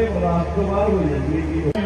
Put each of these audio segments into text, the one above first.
ਸੱਚ ਜਾਵੇ ਬਰਾਤ ਤੋਂ ਬਾਹਰ ਹੋ ਜਾਂਦੀ ਹੈ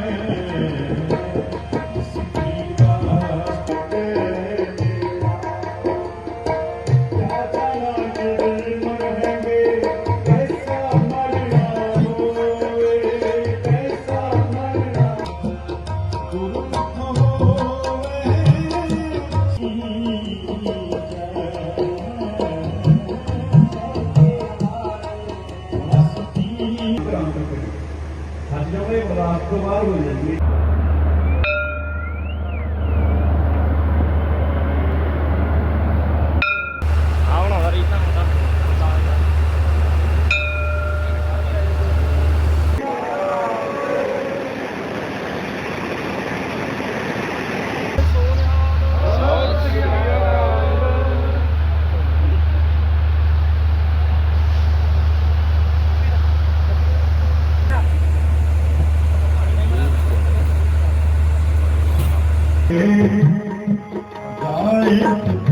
ਕਿ ਸਿੱਧੀ ਤੋਂ ਬਾਹਰ ਹੋ ਜਾਂਦੀ ਹੈ ਆਉਣਾ ਦਾ ਰੀਤਾ ਹੁੰਦਾ ਇੱਕ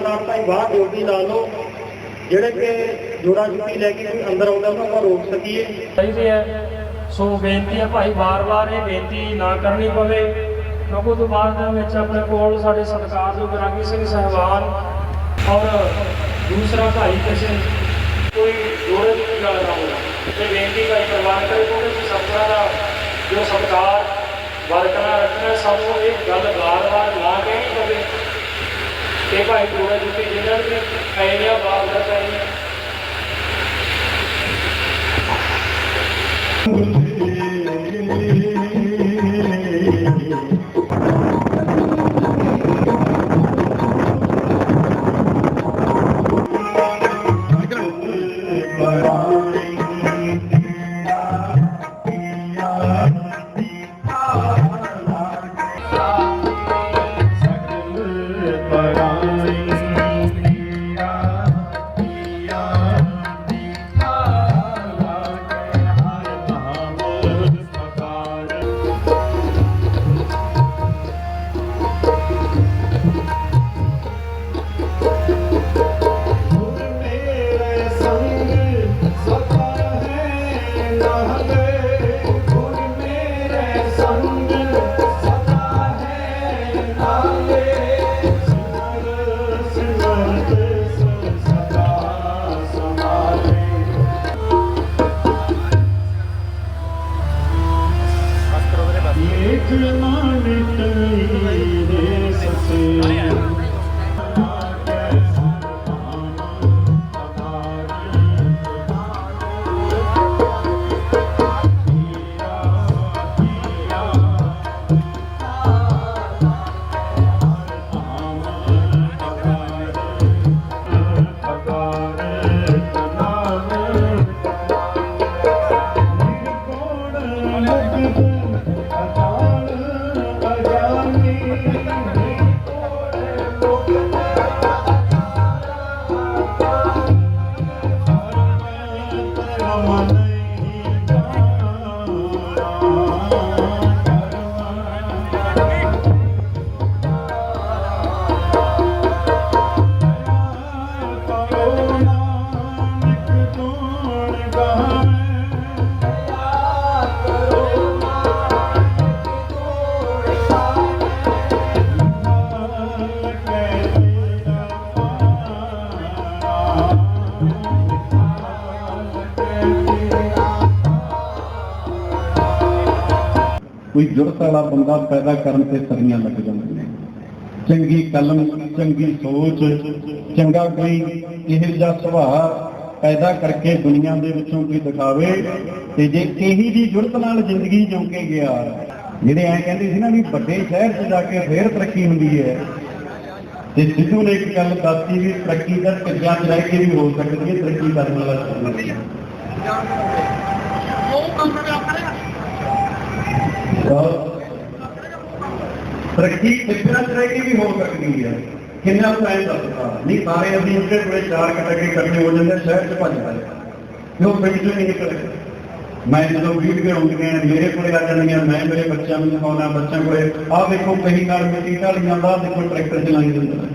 ਨੂੰ ਸੇਵਾਦਾਰ ਤਾਂ ਬਾਹਰ ਡਿਊਟੀ ਲਾ ਲਓ ਜਿਹੜੇ ਕਿ ਜੋੜਾ ਜੁੱਤੀ ਲੈ ਕੇ ਕੋਈ ਅੰਦਰ ਆਉਂਦਾ ਉਹਨਾਂ ਨੂੰ ਰੋਕ ਸਕੀਏ। ਚਾਹੀਦੀ ਹੈ। ਸੋ ਬੇਨਤੀ ਹੈ ਭਾਈ, ਵਾਰ-ਵਾਰ ਇਹ ਬੇਨਤੀ ਨਾ ਕਰਨੀ ਪਵੇ। ਕਿਉਂਕਿ ਤੋਂ ਬਾਅਦ ਦੇ ਵਿੱਚ ਆਪਣੇ ਕੋਲ ਸਾਡੇ ਸਤਿਕਾਰਯੋਗ ਰਾਗੀ ਸਿੰਘ ਸਹਿਬਾਨ ਔਰ ਦੂਸਰਾ ਭਾਈ ਕਿਸੇ ਕੋਈ ਜੋੜੇ ਦੀ ਗੱਲ ਨਾ ਹੋਵੇ। ਤੇ ਬੇਨਤੀ ਭਾਈ ਪ੍ਰਵਾਨ ਕਰੇ ਕਿਉਂਕਿ ਸੰਤਾਂ ਦਾ ਜੋ ਸਤਿਕਾਰ ਬਰਕਰਾਰ ਰੱਖਣਾ ਸਾਨੂੰ ਇਹ ਗੱਲ ਵਾਰ-ਵਾਰ ਭਾਈ ਜੋੜੇ ਜੁੱਤੀ ਜਿਹਨਾਂ ਨੇ ਐਨੀਆਂ ਬਾਤ ਦਾ Grandma. ਕੋਈ ਜੁਰਤ ਵਾਲਾ ਬੰਦਾ ਪੈਦਾ ਕਰਨ ਤੇ ਸਦੀਆਂ ਲੱਗ ਜਾਂਦੀਆਂ ਚੰਗੀ ਕਲਮ, ਚੰਗੀ ਸੋਚ, ਚੰਗਾ ਕੋਈ ਇਹੋ ਜਿਹਾ ਸੁਭਾਅ ਪੈਦਾ ਕਰਕੇ ਦੁਨੀਆ ਦੇ ਵਿੱਚੋਂ ਕੋਈ ਦਿਖਾਵੇ ਤੇ ਜੇ ਇਹੀ ਦੀ ਜੁਰਤ ਨਾਲ ਜ਼ਿੰਦਗੀ ਜਿਉ ਕੇ ਗਿਆ, ਜਿਹੜੇ ਐ ਕਹਿੰਦੇ ਸੀ ਨਾ ਵੀ ਵੱਡੇ ਸ਼ਹਿਰ 'ਚ ਜਾ ਕੇ ਫੇਰ ਤਰੱਕੀ ਹੁੰਦੀ ਹੈ, ਤੇ ਸਿੱਧੂ ਨੇ ਇੱਕ ਗੱਲ ਦੱਸੀ ਵੀ ਤਰੱਕੀ ਦਾ ਟਿੱਕਿਆਂ 'ਚ ਰਹਿ ਕੇ ਵੀ ਹੋ ਸਕਦੀ ਹੈ, ਤਰੱਕੀ ਕਰਨ ਵਾਲਾ ਤਰੱਕੀ ਟਿੱਕਿਆਂ 'ਚ ਵੀ ਹੋ ਸਕਦੀ ਹੈ ਕਿੰਨਾ ਟਾਈਮ ਲੱਗਦਾ? ਨਹੀਂ, ਸਾਰੇ ਅਸੀਂ ਉੱਤੇ ਕੋਲੇ ਚਾਰ ਕਟਕੇ ਇਕੱਠੇ ਹੋ ਜਾਂਦੇ, ਸ਼ਹਿਰ 'ਚ ਭੱਜ ਜਾਂਦੇ ਕਿਉਂ ਪਿੰਡ 'ਚੋਂ ਨਹੀਂ ਨਿਕਲਦੇ? ਮੈਂ ਜਦੋਂ ਵੀਡੀਓ ਆਉਂਦੀਆਂ ਨੇ ਮੇਰੇ ਕੋਲੇ ਆ ਜਾਂਦੀਆਂ ਮੈਂ ਮੇਰੇ ਬੱਚਿਆਂ ਨੂੰ ਦਿਖਾਉਣਾ ਬੱਚਿਆਂ ਕੋਲੇ। ਆਹ ਦੇਖੋ ਕਈ ਨਾਲ ਮਿੱਟੀ ਢਾਲੀਆਂ ਦਾ ਦੇਖੋ, ਟਰੈਕਟਰ ਚਲਾਈ ਜਾਂਦੇ